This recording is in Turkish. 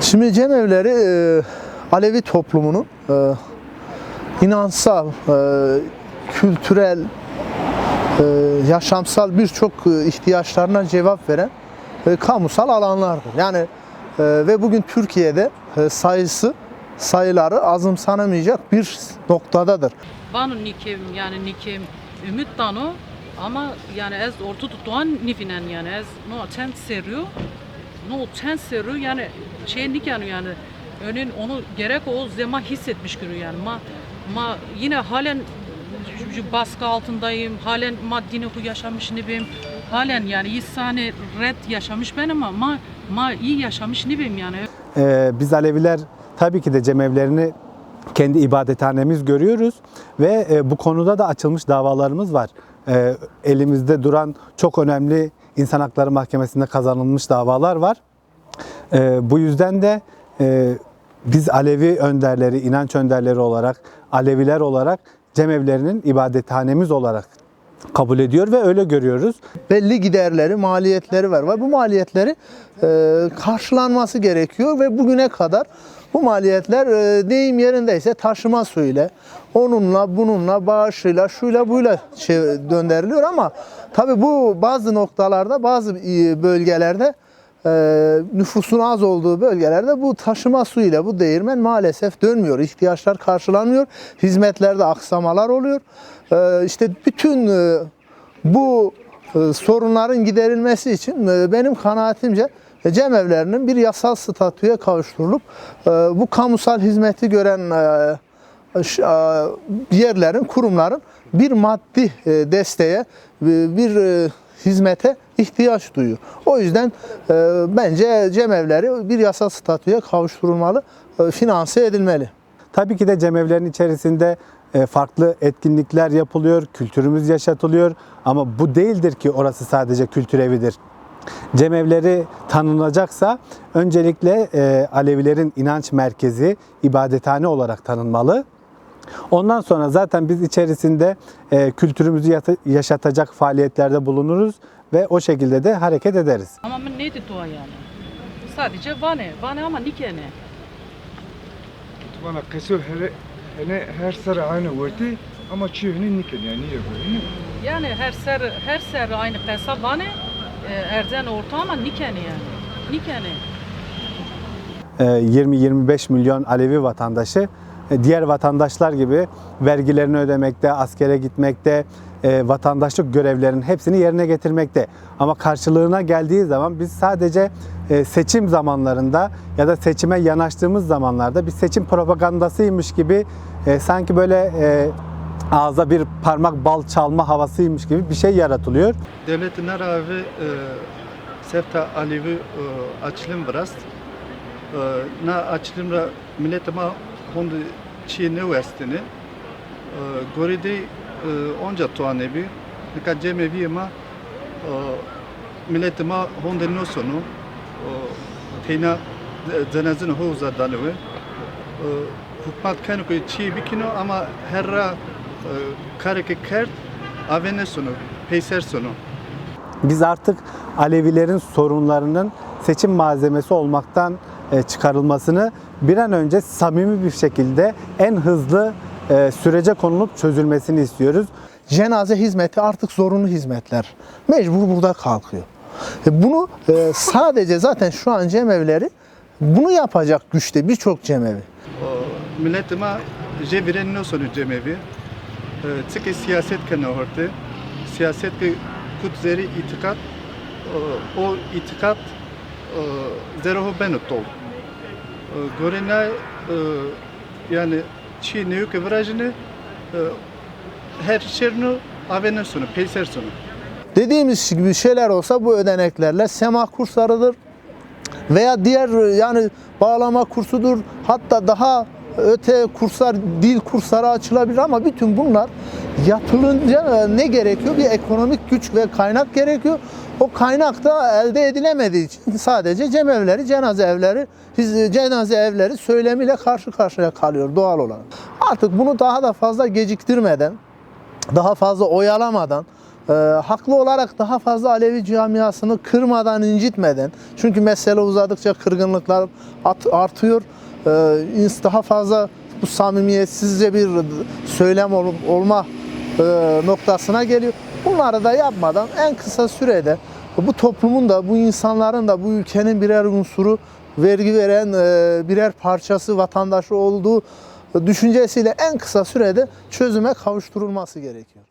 Şimdi cemevleri e, Alevi toplumunun e, inansal, e, kültürel, e, yaşamsal birçok e, ihtiyaçlarına cevap veren e, kamusal alanlardır. Yani e, ve bugün Türkiye'de e, sayısı sayıları azımsanamayacak bir noktadadır. Vanu nikem yani nikem ümit dano ama yani ez orta tutuan nifinen yani ez no çent seriyor no çent seriyor yani şey niken yani önün onu gerek o zema hissetmiş gibi yani ma ma yine halen baskı altındayım halen maddini ku yaşamış nibim halen yani insani red yaşamış ben ama ma ma iyi yaşamış nibim yani Ee, biz Aleviler tabii ki de cemevlerini kendi ibadethanemiz görüyoruz ve e, bu konuda da açılmış davalarımız var. Ee, elimizde duran çok önemli insan hakları mahkemesinde kazanılmış davalar var. Ee, bu yüzden de e, biz Alevi önderleri, inanç önderleri olarak, Aleviler olarak cemevlerinin ibadethanemiz olarak kabul ediyor ve öyle görüyoruz. belli giderleri, maliyetleri var. Ve bu maliyetleri e, karşılanması gerekiyor ve bugüne kadar bu maliyetler e, deyim yerindeyse taşıma suyuyla, onunla, bununla, bağışıyla, şuyla, buyla şey, döndürülüyor ama tabi bu bazı noktalarda, bazı e, bölgelerde e, nüfusun az olduğu bölgelerde bu taşıma suyuyla bu değirmen maalesef dönmüyor. İhtiyaçlar karşılanmıyor. Hizmetlerde aksamalar oluyor. E, işte bütün e, bu e, sorunların giderilmesi için e, benim kanaatimce e, cemevlerinin bir yasal statüye kavuşturulup e, bu kamusal hizmeti gören e, e, yerlerin, kurumların bir maddi e, desteğe, bir hizmete ihtiyaç duyuyor. O yüzden e, bence cemevleri bir yasal statüye kavuşturulmalı, e, finanse edilmeli. Tabii ki de cemevlerin içerisinde e, farklı etkinlikler yapılıyor, kültürümüz yaşatılıyor ama bu değildir ki orası sadece kültür evidir. Cemevleri tanınacaksa öncelikle e, Alevilerin inanç merkezi, ibadethane olarak tanınmalı. Ondan sonra zaten biz içerisinde e, kültürümüzü yata- yaşatacak faaliyetlerde bulunuruz ve o şekilde de hareket ederiz. ama neydi dua yani sadece vane vane ama nikene Bana kesiyor her hani her sıra aynı verdi ama çiğni nikel yani niye böyle? Yani her ser her ser aynı kesa vane e, erden orta ama nikeni yani. Nikeni. E, 20-25 milyon Alevi vatandaşı e, diğer vatandaşlar gibi vergilerini ödemekte, askere gitmekte, e, vatandaşlık görevlerinin hepsini yerine getirmekte. Ama karşılığına geldiği zaman biz sadece e, seçim zamanlarında ya da seçime yanaştığımız zamanlarda bir seçim propagandasıymış gibi e, sanki böyle e, ağza bir parmak bal çalma havasıymış gibi bir şey yaratılıyor. Devletin abi Sefta Alevi e, açılım biraz. E, Na açılımda milletime hondu Çin Üniversiteni e, Goride onca tuan evi nika cemevi ama milletime hondu nosonu teyna cenazını hoza danıve hukmat koy çi bikino ama herra kareke kert avene sonu peyser sonu. Biz artık Alevilerin sorunlarının seçim malzemesi olmaktan e, çıkarılmasını bir an önce samimi bir şekilde en hızlı e, sürece konulup çözülmesini istiyoruz. cenaze hizmeti artık zorunlu hizmetler. Mecbur burada kalkıyor. E Bunu e, sadece zaten şu an cemevleri bunu yapacak güçte birçok cemevi. O, milletime je biren no sonu cemevi Çünkü siyaset kanı horte siyaset kutzeri itikat o itikat zerohu benut ol Gorena yani çi neyuk evrajını her şernu avene sonu peyser sonu. Dediğimiz gibi şeyler olsa bu ödeneklerle sema kurslarıdır. Veya diğer yani bağlama kursudur. Hatta daha öte kurslar, dil kursları açılabilir ama bütün bunlar yapılınca ne gerekiyor? Bir ekonomik güç ve kaynak gerekiyor. O kaynak da elde edilemediği için sadece cemevleri, cenaze evleri, hiz- cenaze evleri söylemiyle karşı karşıya kalıyor doğal olarak. Artık bunu daha da fazla geciktirmeden, daha fazla oyalamadan e, haklı olarak daha fazla Alevi camiasını kırmadan, incitmeden, çünkü mesele uzadıkça kırgınlıklar at- artıyor. E, ins- daha fazla bu samimiyetsizce bir söylem ol- olma e, noktasına geliyor. Bunları da yapmadan en kısa sürede bu toplumun da, bu insanların da, bu ülkenin birer unsuru, vergi veren e, birer parçası, vatandaşı olduğu düşüncesiyle en kısa sürede çözüme kavuşturulması gerekiyor.